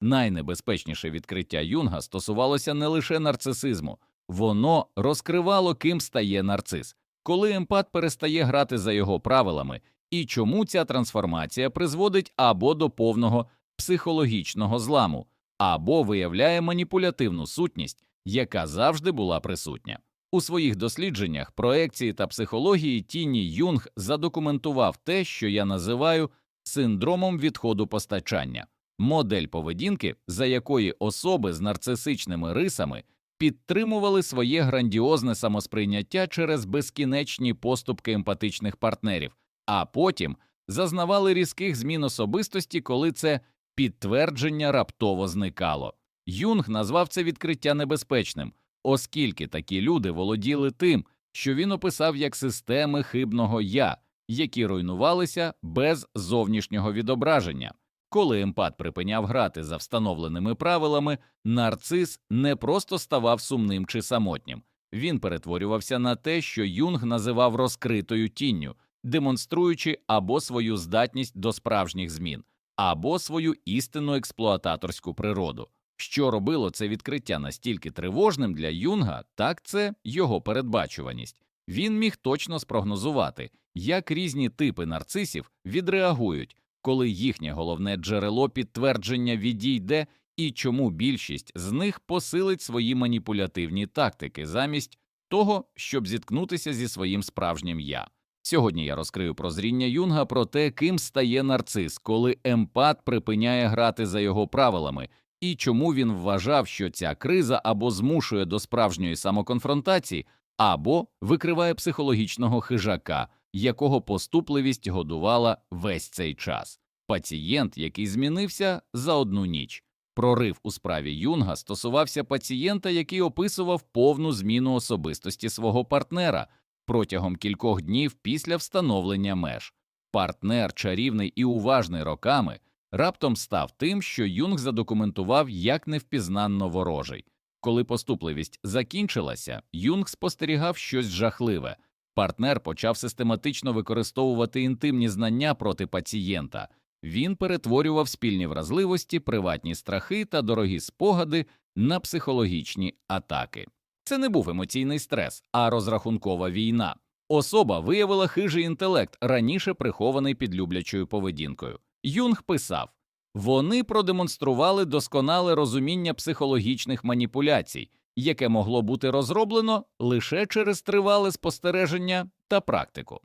Найнебезпечніше відкриття Юнга стосувалося не лише нарцисизму, воно розкривало, ким стає нарцис, коли емпат перестає грати за його правилами, і чому ця трансформація призводить або до повного психологічного зламу, або виявляє маніпулятивну сутність, яка завжди була присутня. У своїх дослідженнях проекції та психології тіні Юнг задокументував те, що я називаю синдромом відходу постачання, модель поведінки, за якої особи з нарцисичними рисами підтримували своє грандіозне самосприйняття через безкінечні поступки емпатичних партнерів, а потім зазнавали різких змін особистості, коли це підтвердження раптово зникало. Юнг назвав це відкриття небезпечним, оскільки такі люди володіли тим, що він описав як системи хибного я, які руйнувалися без зовнішнього відображення. Коли емпат припиняв грати за встановленими правилами, нарцис не просто ставав сумним чи самотнім, він перетворювався на те, що Юнг називав розкритою тінню, демонструючи або свою здатність до справжніх змін, або свою істинну експлуататорську природу. Що робило це відкриття настільки тривожним для Юнга, так це його передбачуваність. Він міг точно спрогнозувати, як різні типи нарцисів відреагують, коли їхнє головне джерело підтвердження відійде, і чому більшість з них посилить свої маніпулятивні тактики замість того, щоб зіткнутися зі своїм справжнім я. Сьогодні я розкрию прозріння Юнга про те, ким стає нарцис, коли емпат припиняє грати за його правилами, і чому він вважав, що ця криза або змушує до справжньої самоконфронтації, або викриває психологічного хижака, якого поступливість годувала весь цей час. Пацієнт, який змінився за одну ніч. Прорив у справі Юнга стосувався пацієнта, який описував повну зміну особистості свого партнера протягом кількох днів після встановлення меж. Партнер, чарівний і уважний роками, раптом став тим, що Юнг задокументував як невпізнанно ворожий. Коли поступливість закінчилася, Юнг спостерігав щось жахливе. Партнер почав систематично використовувати інтимні знання проти пацієнта. Він перетворював спільні вразливості, приватні страхи та дорогі спогади на психологічні атаки. Це не був емоційний стрес, а розрахункова війна. Особа виявила хижий інтелект, раніше прихований під люблячою поведінкою. Юнг писав вони продемонстрували досконале розуміння психологічних маніпуляцій, яке могло бути розроблено лише через тривале спостереження та практику.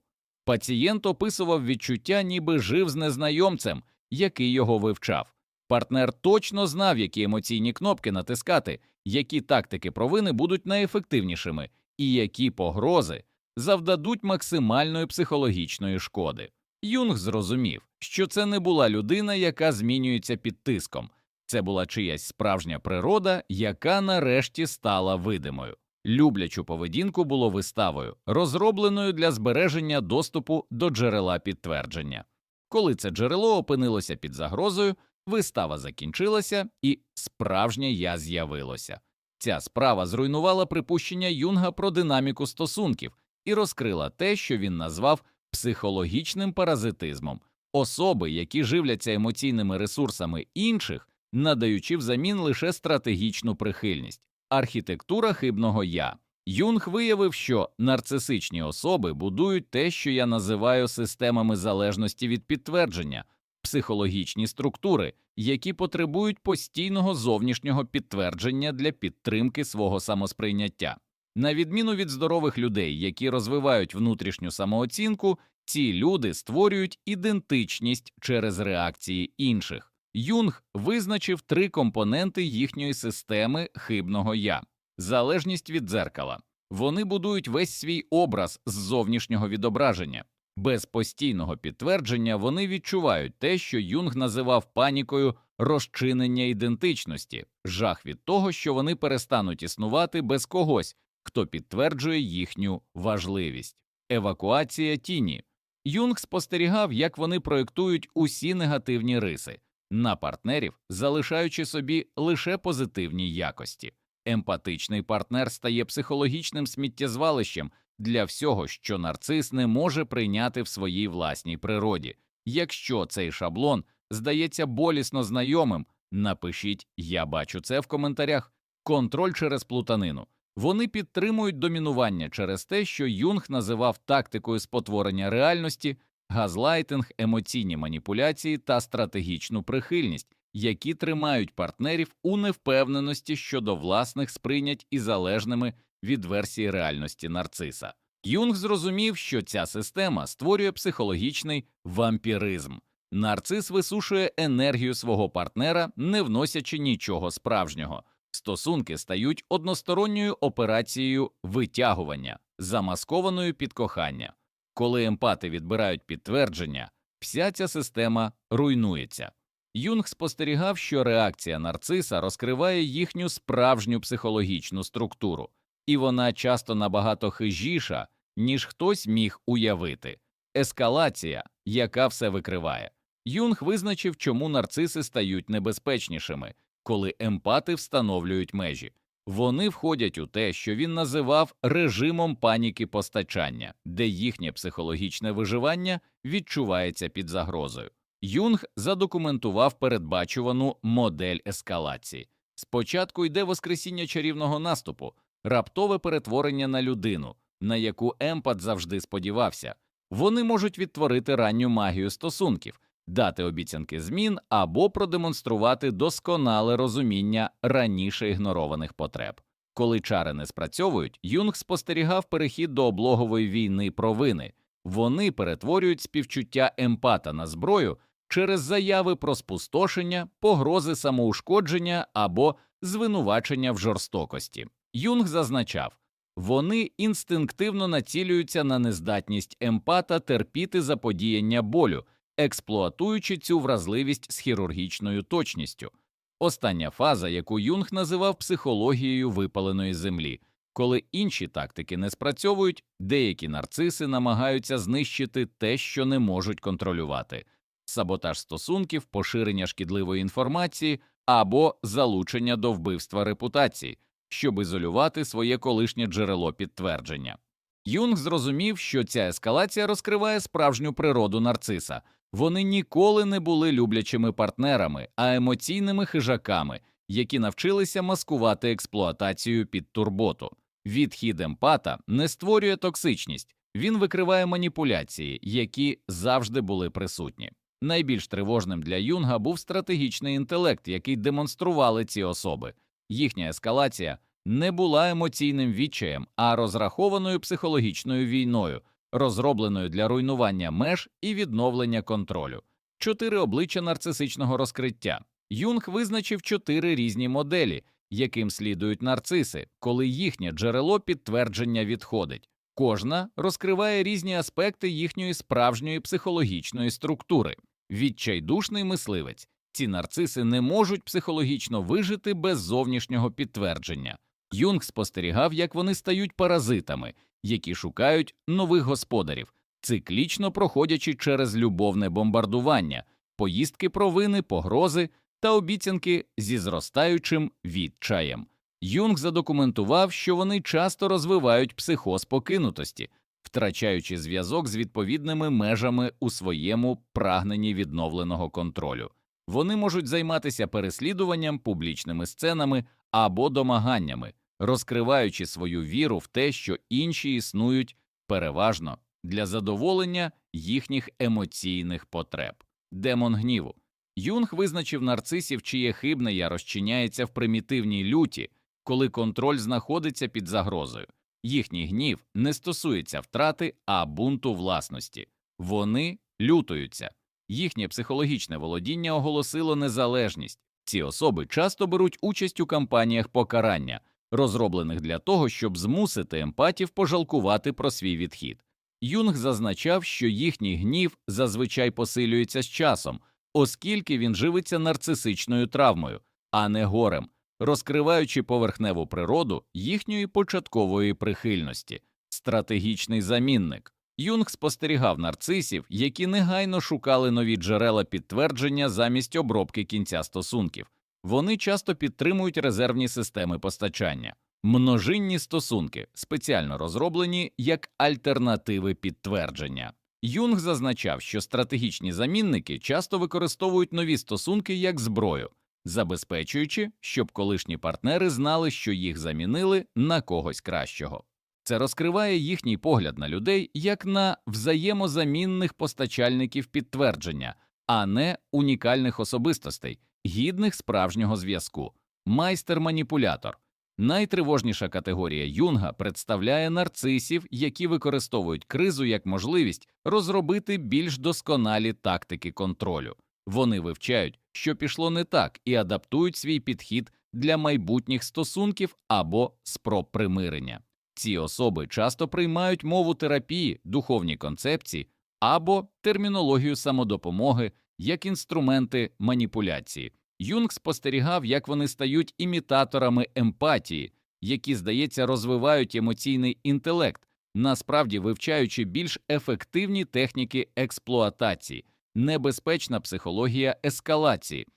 Пацієнт описував відчуття, ніби жив з незнайомцем, який його вивчав. Партнер точно знав, які емоційні кнопки натискати, які тактики провини будуть найефективнішими, і які погрози завдадуть максимальної психологічної шкоди. Юнг зрозумів, що це не була людина, яка змінюється під тиском, це була чиясь справжня природа, яка нарешті стала видимою. Люблячу поведінку було виставою, розробленою для збереження доступу до джерела підтвердження. Коли це джерело опинилося під загрозою, вистава закінчилася і справжнє я з'явилося. Ця справа зруйнувала припущення Юнга про динаміку стосунків і розкрила те, що він назвав психологічним паразитизмом, особи, які живляться емоційними ресурсами інших, надаючи взамін лише стратегічну прихильність, архітектура хибного я. Юнг виявив, що нарцисичні особи будують те, що я називаю системами залежності від підтвердження, психологічні структури, які потребують постійного зовнішнього підтвердження для підтримки свого самосприйняття. На відміну від здорових людей, які розвивають внутрішню самооцінку, ці люди створюють ідентичність через реакції інших. Юнг визначив три компоненти їхньої системи хибного я залежність від дзеркала. Вони будують весь свій образ з зовнішнього відображення. Без постійного підтвердження вони відчувають те, що Юнг називав панікою розчинення ідентичності, жах від того, що вони перестануть існувати без когось, хто підтверджує їхню важливість. Евакуація тіні. Юнг спостерігав, як вони проєктують усі негативні риси на партнерів, залишаючи собі лише позитивні якості. Емпатичний партнер стає психологічним сміттєзвалищем для всього, що нарцис не може прийняти в своїй власній природі. Якщо цей шаблон здається болісно знайомим, Напишіть Я бачу це в коментарях. Контроль через плутанину. Вони підтримують домінування через те, що Юнг називав тактикою спотворення реальності, газлайтинг, емоційні маніпуляції та стратегічну прихильність, які тримають партнерів у невпевненості щодо власних сприйнять і залежними від версії реальності нарциса. Юнг зрозумів, що ця система створює психологічний вампіризм. Нарцис висушує енергію свого партнера, не вносячи нічого справжнього. Стосунки стають односторонньою операцією витягування, замаскованою під кохання. Коли емпати відбирають підтвердження, вся ця система руйнується. Юнг спостерігав, що реакція нарциса розкриває їхню справжню психологічну структуру, і вона часто набагато хижіша, ніж хтось міг уявити. Ескалація, яка все викриває. Юнг визначив, чому нарциси стають небезпечнішими, коли емпати встановлюють межі. Вони входять у те, що він називав режимом паніки постачання, де їхнє психологічне виживання відчувається під загрозою. Юнг задокументував передбачувану модель ескалації. Спочатку йде воскресіння чарівного наступу, раптове перетворення на людину, на яку емпат завжди сподівався. Вони можуть відтворити ранню магію стосунків, дати обіцянки змін або продемонструвати досконале розуміння раніше ігнорованих потреб. Коли чари не спрацьовують, Юнг спостерігав перехід до облогової війни провини. Вони перетворюють співчуття емпата на зброю через заяви про спустошення, погрози самоушкодження або звинувачення в жорстокості. Юнг зазначав, вони інстинктивно націлюються на нездатність емпата терпіти заподіяння болю, експлуатуючи цю вразливість з хірургічною точністю. Остання фаза, яку Юнг називав психологією випаленої землі. Коли інші тактики не спрацьовують, деякі нарциси намагаються знищити те, що не можуть контролювати саботаж стосунків, поширення шкідливої інформації або залучення до вбивства репутації, щоб ізолювати своє колишнє джерело підтвердження. Юнг зрозумів, що ця ескалація розкриває справжню природу нарциса. Вони ніколи не були люблячими партнерами, а емоційними хижаками, які навчилися маскувати експлуатацію під турботу. Відхід емпата не створює токсичність, він викриває маніпуляції, які завжди були присутні. Найбільш тривожним для Юнга був стратегічний інтелект, який демонстрували ці особи. Їхня ескалація не була емоційним відчаєм, а розрахованою психологічною війною, розробленою для руйнування меж і відновлення контролю. Чотири обличчя нарцисичного розкриття. Юнг визначив чотири різні моделі, яким слідують нарциси, коли їхнє джерело підтвердження відходить. Кожна розкриває різні аспекти їхньої справжньої психологічної структури. Відчайдушний мисливець. Ці нарциси не можуть психологічно вижити без зовнішнього підтвердження. Юнг спостерігав, як вони стають паразитами, які шукають нових господарів, циклічно проходячи через любовне бомбардування, поїздки провини, погрози та обіцянки зі зростаючим відчаєм. Юнг задокументував, що вони часто розвивають психоз покинутості, втрачаючи зв'язок з відповідними межами у своєму прагненні відновленого контролю. Вони можуть займатися переслідуванням, публічними сценами або домаганнями, розкриваючи свою віру в те, що інші існують переважно для задоволення їхніх емоційних потреб. Демон гніву. Юнг визначив нарцисів, чиє хибне я розчиняється в примітивній люті, коли контроль знаходиться під загрозою. Їхній гнів не стосується втрати, а бунту власності. Вони лютуються. Їхнє психологічне володіння оголосило незалежність. Ці особи часто беруть участь у кампаніях покарання, розроблених для того, щоб змусити емпатів пожалкувати про свій відхід. Юнг зазначав, що їхній гнів зазвичай посилюється з часом, оскільки він живиться нарцисичною травмою, а не горем, розкриваючи поверхневу природу їхньої початкової прихильності, стратегічний замінник. Юнг спостерігав нарцисів, які негайно шукали нові джерела підтвердження замість обробки кінця стосунків. Вони часто підтримують резервні системи постачання, множинні стосунки, спеціально розроблені як альтернативи підтвердження. Юнг зазначав, що стратегічні замінники часто використовують нові стосунки як зброю, забезпечуючи, щоб колишні партнери знали, що їх замінили на когось кращого. Це розкриває їхній погляд на людей як на взаємозамінних постачальників підтвердження, а не унікальних особистостей, гідних справжнього зв'язку. Майстер-маніпулятор. Найтривожніша категорія Юнга представляє нарцисів, які використовують кризу як можливість розробити більш досконалі тактики контролю. Вони вивчають, що пішло не так, і адаптують свій підхід для майбутніх стосунків або спроб примирення. Ці особи часто приймають мову терапії, духовні концепції або термінологію самодопомоги як інструменти маніпуляції. Юнг спостерігав, як вони стають імітаторами емпатії, які, здається, розвивають емоційний інтелект, насправді вивчаючи більш ефективні техніки експлуатації, небезпечна психологія ескалації.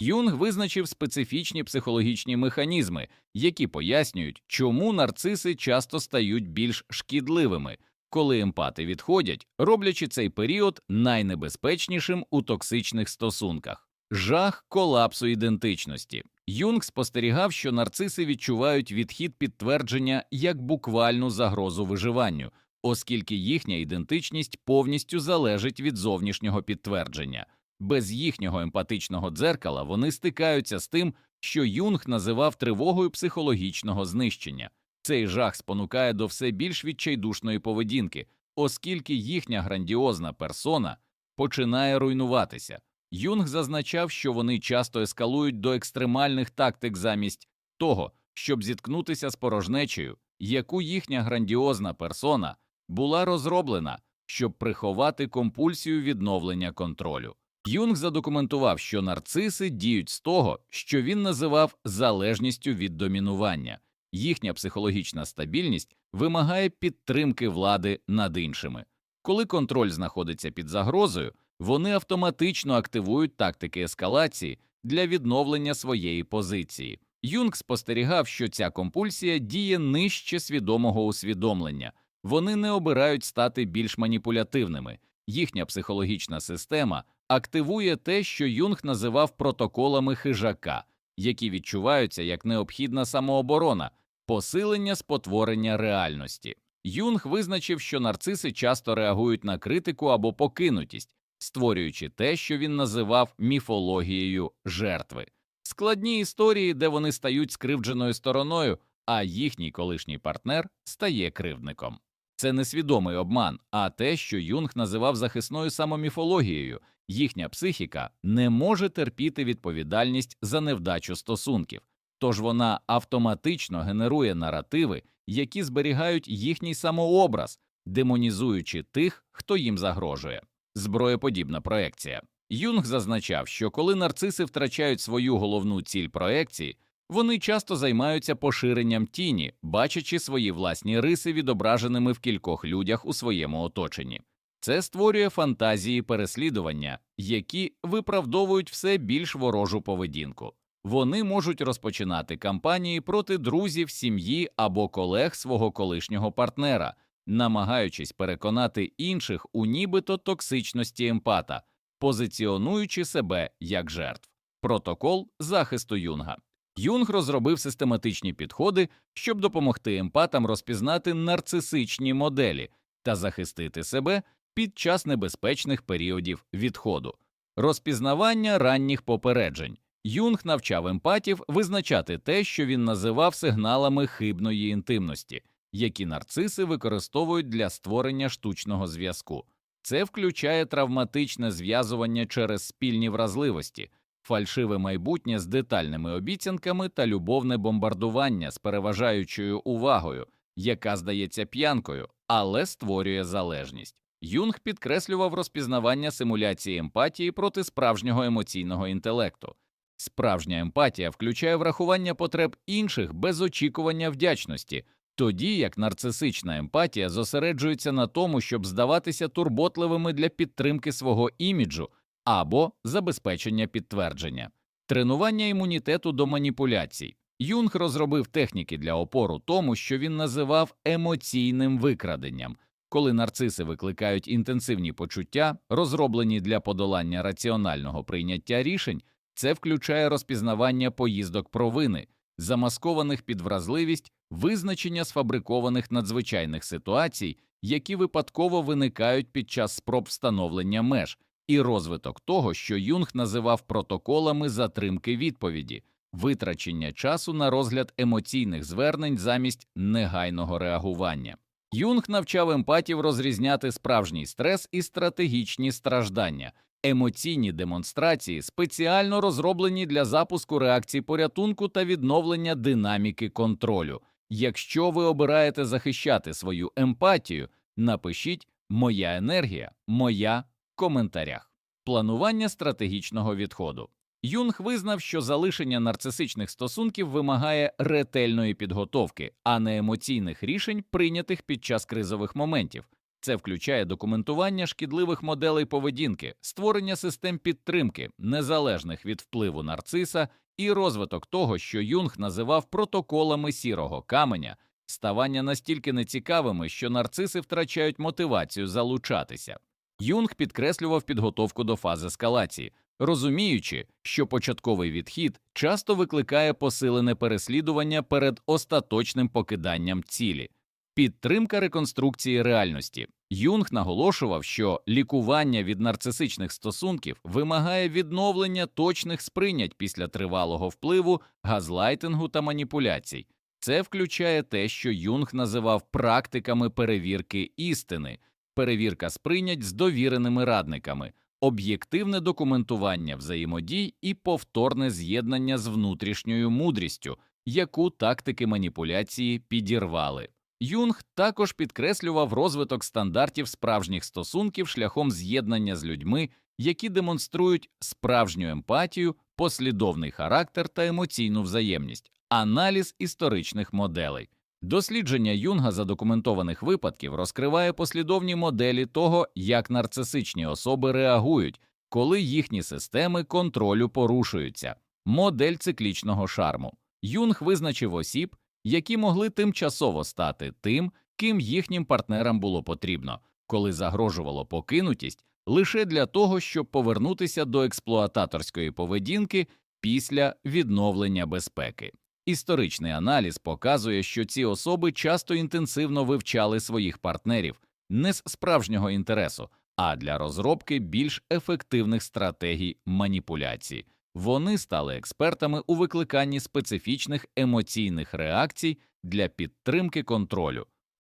Юнг визначив специфічні психологічні механізми, які пояснюють, чому нарциси часто стають більш шкідливими, коли емпати відходять, роблячи цей період найнебезпечнішим у токсичних стосунках. Жах колапсу ідентичності. Юнг спостерігав, що нарциси відчувають відхід підтвердження як буквальну загрозу виживанню, оскільки їхня ідентичність повністю залежить від зовнішнього підтвердження. Без їхнього емпатичного дзеркала вони стикаються з тим, що Юнг називав тривогою психологічного знищення. Цей жах спонукає до все більш відчайдушної поведінки, оскільки їхня грандіозна персона починає руйнуватися. Юнг зазначав, що вони часто ескалують до екстремальних тактик замість того, щоб зіткнутися з порожнечею, яку їхня грандіозна персона була розроблена, щоб приховати компульсію відновлення контролю. Юнг задокументував, що нарциси діють з того, що він називав залежністю від домінування. Їхня психологічна стабільність вимагає підтримки влади над іншими. Коли контроль знаходиться під загрозою, вони автоматично активують тактики ескалації для відновлення своєї позиції. Юнг спостерігав, що ця компульсія діє нижче свідомого усвідомлення, вони не обирають стати більш маніпулятивними, їхня психологічна система активує те, що Юнг називав протоколами хижака, які відчуваються як необхідна самооборона, посилення спотворення реальності. Юнг визначив, що нарциси часто реагують на критику або покинутість, створюючи те, що він називав міфологією жертви, складні історії, де вони стають скривдженою стороною, а їхній колишній партнер стає кривдником. Це не свідомий обман, а те, що Юнг називав захисною самоміфологією. Їхня психіка не може терпіти відповідальність за невдачу стосунків, тож вона автоматично генерує наративи, які зберігають їхній самообраз, демонізуючи тих, хто їм загрожує. Зброєподібна проекція. Юнг зазначав, що коли нарциси втрачають свою головну ціль проекції, вони часто займаються поширенням тіні, бачачи свої власні риси відображеними в кількох людях у своєму оточенні. Це створює фантазії переслідування, які виправдовують все більш ворожу поведінку. Вони можуть розпочинати кампанії проти друзів, сім'ї або колег свого колишнього партнера, намагаючись переконати інших у нібито токсичності емпата, позиціонуючи себе як жертв. Протокол захисту Юнга. Юнг розробив систематичні підходи, щоб допомогти емпатам розпізнати нарцисичні моделі та захистити себе під час небезпечних періодів відходу, розпізнавання ранніх попереджень. Юнг навчав емпатів визначати те, що він називав сигналами хибної інтимності, які нарциси використовують для створення штучного зв'язку. Це включає травматичне зв'язування через спільні вразливості, фальшиве майбутнє з детальними обіцянками та любовне бомбардування з переважаючою увагою, яка здається п'янкою, але створює залежність. Юнг підкреслював розпізнавання симуляції емпатії проти справжнього емоційного інтелекту. Справжня емпатія включає врахування потреб інших без очікування вдячності, тоді як нарцисична емпатія зосереджується на тому, щоб здаватися турботливими для підтримки свого іміджу або забезпечення підтвердження, тренування імунітету до маніпуляцій. Юнг розробив техніки для опору тому, що він називав емоційним викраденням, коли нарциси викликають інтенсивні почуття, розроблені для подолання раціонального прийняття рішень. Це включає розпізнавання поїздок провини, замаскованих під вразливість, визначення сфабрикованих надзвичайних ситуацій, які випадково виникають під час спроб встановлення меж, і розвиток того, що Юнг називав протоколами затримки відповіді, витрачення часу на розгляд емоційних звернень замість негайного реагування. Юнг навчав емпатів розрізняти справжній стрес і стратегічні страждання. Емоційні демонстрації спеціально розроблені для запуску реакцій порятунку та відновлення динаміки контролю. Якщо ви обираєте захищати свою емпатію, напишіть Моя енергія, моя в коментарях. Планування стратегічного відходу. Юнг визнав, що залишення нарцисичних стосунків вимагає ретельної підготовки, а не емоційних рішень, прийнятих під час кризових моментів. Це включає документування шкідливих моделей поведінки, створення систем підтримки, незалежних від впливу нарциса, і розвиток того, що Юнг називав протоколами сірого каменя, ставання настільки нецікавими, що нарциси втрачають мотивацію залучатися. Юнг підкреслював підготовку до фаз ескалації, розуміючи, що початковий відхід часто викликає посилене переслідування перед остаточним покиданням цілі. Підтримка реконструкції реальності. Юнг наголошував, що лікування від нарцисичних стосунків вимагає відновлення точних сприйнять після тривалого впливу, газлайтингу та маніпуляцій. Це включає те, що Юнг називав практиками перевірки істини, перевірка сприйнять з довіреними радниками, об'єктивне документування взаємодій і повторне з'єднання з внутрішньою мудрістю, яку тактики маніпуляції підірвали. Юнг також підкреслював розвиток стандартів справжніх стосунків шляхом з'єднання з людьми, які демонструють справжню емпатію, послідовний характер та емоційну взаємність, аналіз історичних моделей. Дослідження Юнга задокументованих випадків розкриває послідовні моделі того, як нарцисичні особи реагують, коли їхні системи контролю порушуються. Модель циклічного шарму. Юнг визначив осіб, які могли тимчасово стати тим, ким їхнім партнерам було потрібно, коли загрожувало покинутість, лише для того, щоб повернутися до експлуататорської поведінки після відновлення безпеки. Історичний аналіз показує, що ці особи часто інтенсивно вивчали своїх партнерів не з справжнього інтересу, а для розробки більш ефективних стратегій маніпуляції. Вони стали експертами у викликанні специфічних емоційних реакцій для підтримки контролю.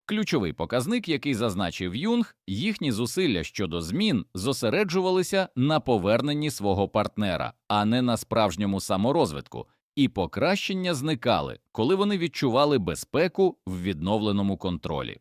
Ключовий показник, який зазначив Юнг, їхні зусилля щодо змін зосереджувалися на поверненні свого партнера, а не на справжньому саморозвитку, і покращення зникали, коли вони відчували безпеку в відновленому контролі.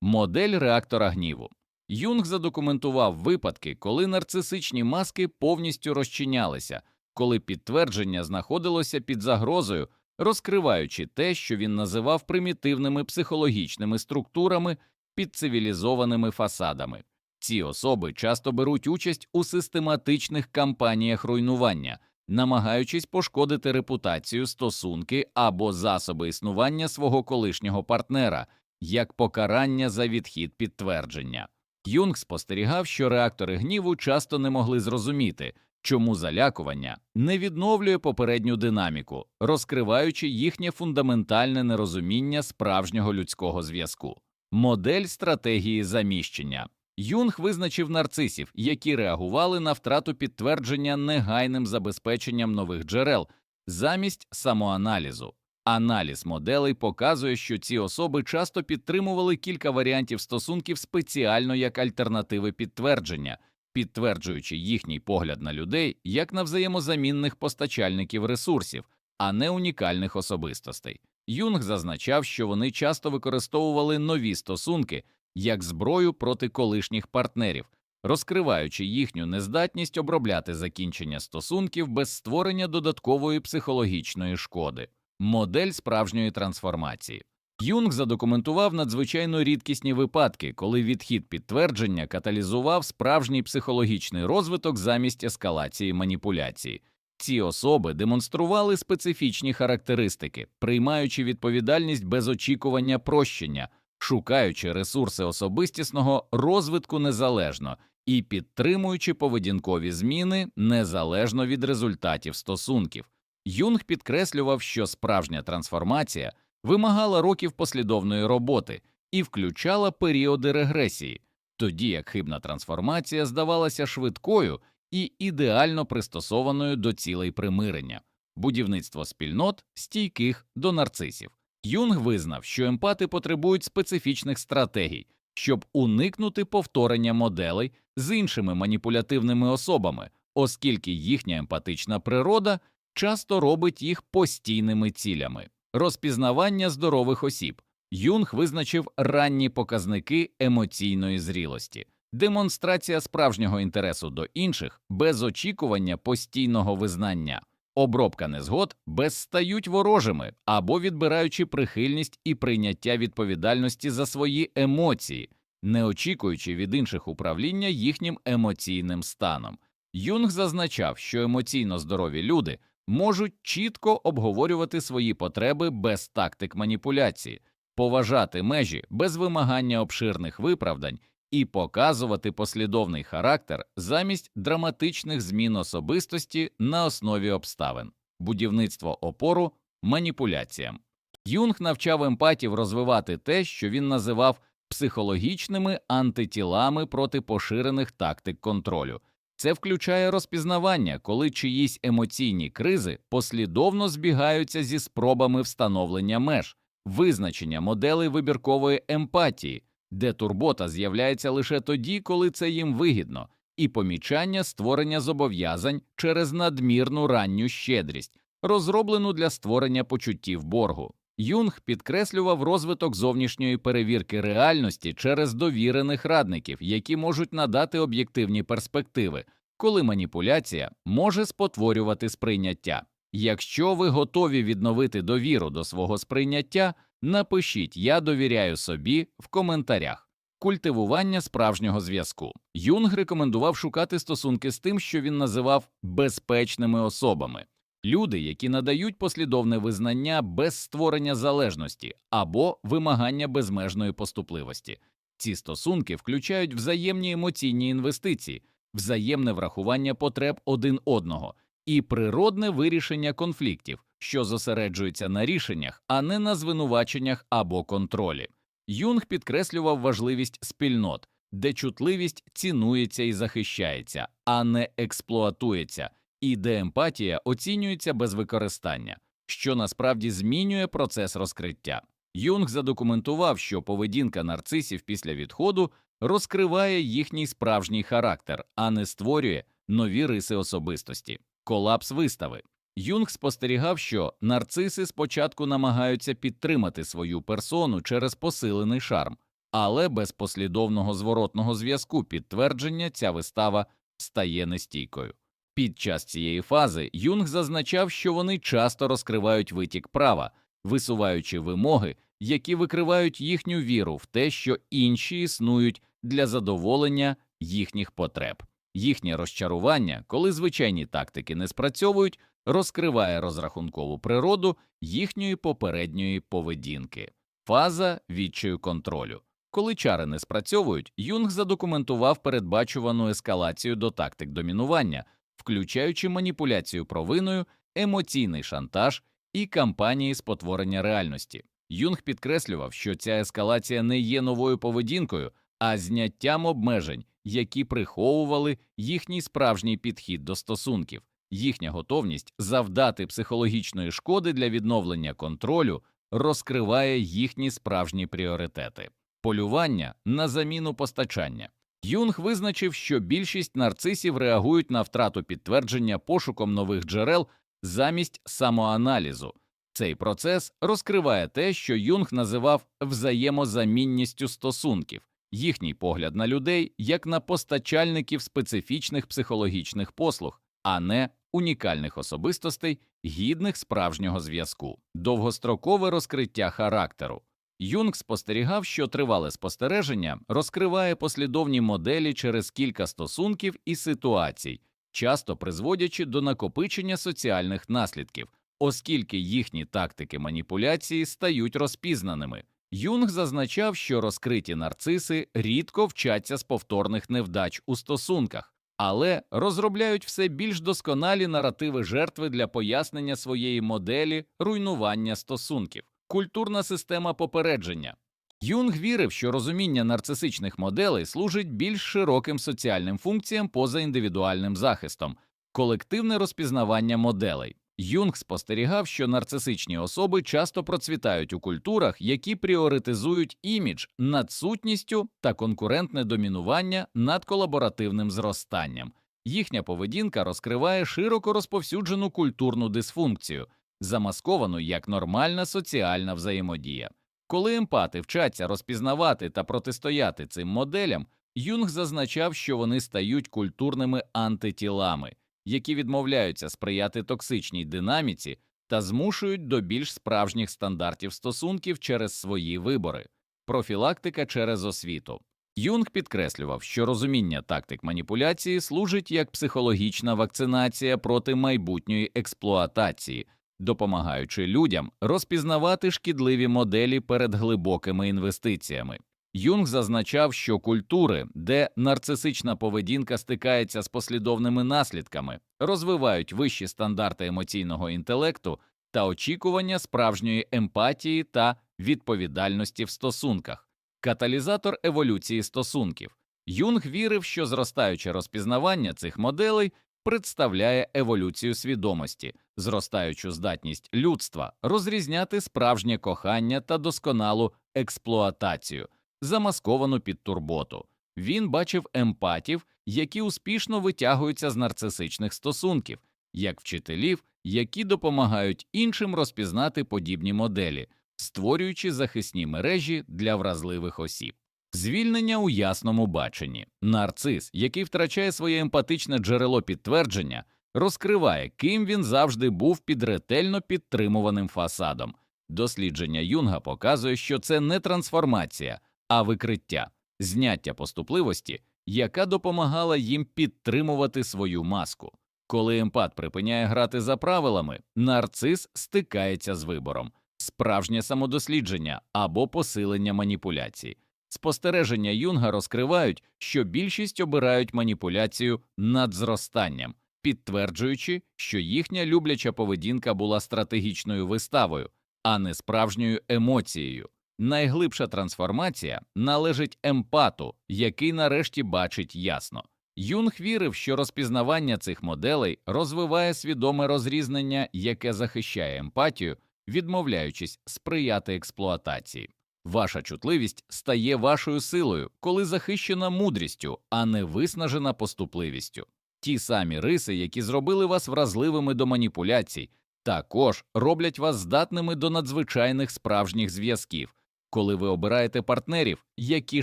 Модель реактора гніву. Юнг задокументував випадки, коли нарцисичні маски повністю розчинялися, коли підтвердження знаходилося під загрозою, розкриваючи те, що він називав примітивними психологічними структурами під цивілізованими фасадами. Ці особи часто беруть участь у систематичних кампаніях руйнування, намагаючись пошкодити репутацію, стосунки або засоби існування свого колишнього партнера як покарання за відхід підтвердження. Юнг спостерігав, що реактори гніву часто не могли зрозуміти, чому залякування не відновлює попередню динаміку, розкриваючи їхнє фундаментальне нерозуміння справжнього людського зв'язку. Модель стратегії заміщення Юнг визначив нарцисів, які реагували на втрату підтвердження негайним забезпеченням нових джерел замість самоаналізу. Аналіз моделей показує, що ці особи часто підтримували кілька варіантів стосунків спеціально як альтернативи підтвердження, підтверджуючи їхній погляд на людей як на взаємозамінних постачальників ресурсів, а не унікальних особистостей. Юнг зазначав, що вони часто використовували нові стосунки як зброю проти колишніх партнерів, розкриваючи їхню нездатність обробляти закінчення стосунків без створення додаткової психологічної шкоди. Модель справжньої трансформації. Юнг задокументував надзвичайно рідкісні випадки, коли відхід підтвердження каталізував справжній психологічний розвиток замість ескалації маніпуляції. Ці особи демонстрували специфічні характеристики, приймаючи відповідальність без очікування прощення, шукаючи ресурси особистісного розвитку незалежно і підтримуючи поведінкові зміни незалежно від результатів стосунків. Юнг підкреслював, що справжня трансформація вимагала років послідовної роботи і включала періоди регресії, тоді як хибна трансформація здавалася швидкою і ідеально пристосованою до цілей примирення, будівництво спільнот, стійких до нарцисів. Юнг визнав, що емпати потребують специфічних стратегій, щоб уникнути повторення моделей з іншими маніпулятивними особами, оскільки їхня емпатична природа часто робить їх постійними цілями. Розпізнавання здорових осіб. Юнг визначив ранні показники емоційної зрілості, демонстрація справжнього інтересу до інших без очікування постійного визнання, обробка незгод без стають ворожими або відбираючи прихильність і прийняття відповідальності за свої емоції, не очікуючи від інших управління їхнім емоційним станом. Юнг зазначав, що емоційно здорові люди можуть чітко обговорювати свої потреби без тактик маніпуляції, поважати межі без вимагання обширних виправдань і показувати послідовний характер замість драматичних змін особистості на основі обставин, будівництво опору маніпуляціям. Юнг навчав емпатів розвивати те, що він називав психологічними антитілами проти поширених тактик контролю. Це включає розпізнавання, коли чиїсь емоційні кризи послідовно збігаються зі спробами встановлення меж, визначення моделей вибіркової емпатії, де турбота з'являється лише тоді, коли це їм вигідно, і помічання створення зобов'язань через надмірну ранню щедрість, розроблену для створення почуттів боргу. Юнг підкреслював розвиток зовнішньої перевірки реальності через довірених радників, які можуть надати об'єктивні перспективи, коли маніпуляція може спотворювати сприйняття. Якщо ви готові відновити довіру до свого сприйняття, напишіть Я довіряю собі в коментарях. Культивування справжнього зв'язку. Юнг рекомендував шукати стосунки з тим, що він називав безпечними особами. Люди, які надають послідовне визнання без створення залежності або вимагання безмежної поступливості. Ці стосунки включають взаємні емоційні інвестиції, взаємне врахування потреб один одного і природне вирішення конфліктів, що зосереджуються на рішеннях, а не на звинуваченнях або контролі. Юнг підкреслював важливість спільнот, де чутливість цінується і захищається, а не експлуатується і де емпатія оцінюється без використання, що насправді змінює процес розкриття. Юнг задокументував, що поведінка нарцисів після відходу розкриває їхній справжній характер, а не створює нові риси особистості. Колапс вистави. Юнг спостерігав, що нарциси спочатку намагаються підтримати свою персону через посилений шарм, але без послідовного зворотного зв'язку підтвердження ця вистава стає нестійкою. Під час цієї фази Юнг зазначав, що вони часто розкривають витік права, висуваючи вимоги, які викривають їхню віру в те, що інші існують для задоволення їхніх потреб. Їхнє розчарування, коли звичайні тактики не спрацьовують, розкриває розрахункову природу їхньої попередньої поведінки. Фаза відчаю контролю. Коли чари не спрацьовують, Юнг задокументував передбачувану ескалацію до тактик домінування включаючи маніпуляцію провиною, емоційний шантаж і кампанії спотворення реальності. Юнг підкреслював, що ця ескалація не є новою поведінкою, а зняттям обмежень, які приховували їхній справжній підхід до стосунків, їхня готовність завдати психологічної шкоди для відновлення контролю розкриває їхні справжні пріоритети, полювання на заміну постачання. Юнг визначив, що більшість нарцисів реагують на втрату підтвердження пошуком нових джерел замість самоаналізу. Цей процес розкриває те, що Юнг називав взаємозамінністю стосунків, їхній погляд на людей як на постачальників специфічних психологічних послуг, а не унікальних особистостей, гідних справжнього зв'язку, довгострокове розкриття характеру. Юнг спостерігав, що тривале спостереження розкриває послідовні моделі через кілька стосунків і ситуацій, часто призводячи до накопичення соціальних наслідків, оскільки їхні тактики маніпуляції стають розпізнаними. Юнг зазначав, що розкриті нарциси рідко вчаться з повторних невдач у стосунках, але розробляють все більш досконалі наративи жертви для пояснення своєї моделі руйнування стосунків, культурна система попередження. Юнг вірив, що розуміння нарцисичних моделей служить більш широким соціальним функціям поза індивідуальним захистом, колективне розпізнавання моделей. Юнг спостерігав, що нарцисичні особи часто процвітають у культурах, які пріоритизують імідж над сутністю та конкурентне домінування над колаборативним зростанням. Їхня поведінка розкриває широко розповсюджену культурну дисфункцію, замасковану як нормальна соціальна взаємодія. Коли емпати вчаться розпізнавати та протистояти цим моделям, Юнг зазначав, що вони стають культурними антитілами, які відмовляються сприяти токсичній динаміці та змушують до більш справжніх стандартів стосунків через свої вибори, профілактика через освіту. Юнг підкреслював, що розуміння тактик маніпуляції служить як психологічна вакцинація проти майбутньої експлуатації, допомагаючи людям розпізнавати шкідливі моделі перед глибокими інвестиціями. Юнг зазначав, що культури, де нарцисична поведінка стикається з послідовними наслідками, розвивають вищі стандарти емоційного інтелекту та очікування справжньої емпатії та відповідальності в стосунках, каталізатор еволюції стосунків. Юнг вірив, що зростаюче розпізнавання цих моделей представляє еволюцію свідомості, зростаючу здатність людства розрізняти справжнє кохання та досконалу експлуатацію замасковану під турботу. Він бачив емпатів, які успішно витягуються з нарцисичних стосунків, як вчителів, які допомагають іншим розпізнати подібні моделі, створюючи захисні мережі для вразливих осіб. Звільнення у ясному баченні. Нарцис, який втрачає своє емпатичне джерело підтвердження, розкриває, ким він завжди був під ретельно підтримуваним фасадом. Дослідження Юнга показує, що це не трансформація, а викриття, зняття поступливості, яка допомагала їм підтримувати свою маску. Коли емпат припиняє грати за правилами, нарцис стикається з вибором, справжнє самодослідження або посилення маніпуляцій. Спостереження Юнга розкривають, що більшість обирають маніпуляцію над зростанням, підтверджуючи, що їхня любляча поведінка була стратегічною виставою, а не справжньою емоцією. Найглибша трансформація належить емпату, який нарешті бачить ясно. Юнг вірив, що розпізнавання цих моделей розвиває свідоме розрізнення, яке захищає емпатію, відмовляючись сприяти експлуатації. Ваша чутливість стає вашою силою, коли захищена мудрістю, а не виснажена поступливістю. Ті самі риси, які зробили вас вразливими до маніпуляцій, також роблять вас здатними до надзвичайних справжніх зв'язків коли ви обираєте партнерів, які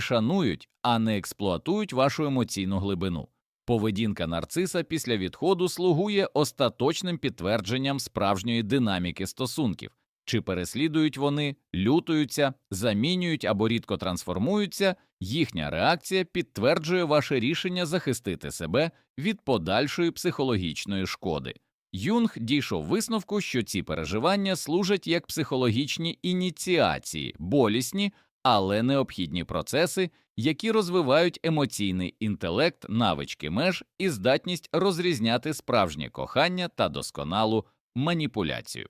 шанують, а не експлуатують вашу емоційну глибину. Поведінка нарциса після відходу слугує остаточним підтвердженням справжньої динаміки стосунків, чи переслідують вони, лютуються, замінюють або рідко трансформуються, їхня реакція підтверджує ваше рішення захистити себе від подальшої психологічної шкоди. Юнг дійшов висновку, що ці переживання служать як психологічні ініціації, болісні, але необхідні процеси, які розвивають емоційний інтелект, навички меж і здатність розрізняти справжнє кохання та досконалу маніпуляцію.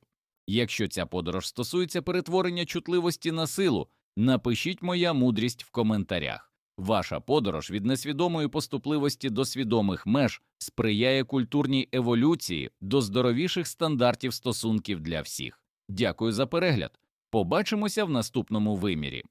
Якщо ця подорож стосується перетворення чутливості на силу, напишіть моя мудрість в коментарях. Ваша подорож від несвідомої поступливості до свідомих меж сприяє культурній еволюції до здоровіших стандартів стосунків для всіх. Дякую за перегляд. Побачимося в наступному вимірі.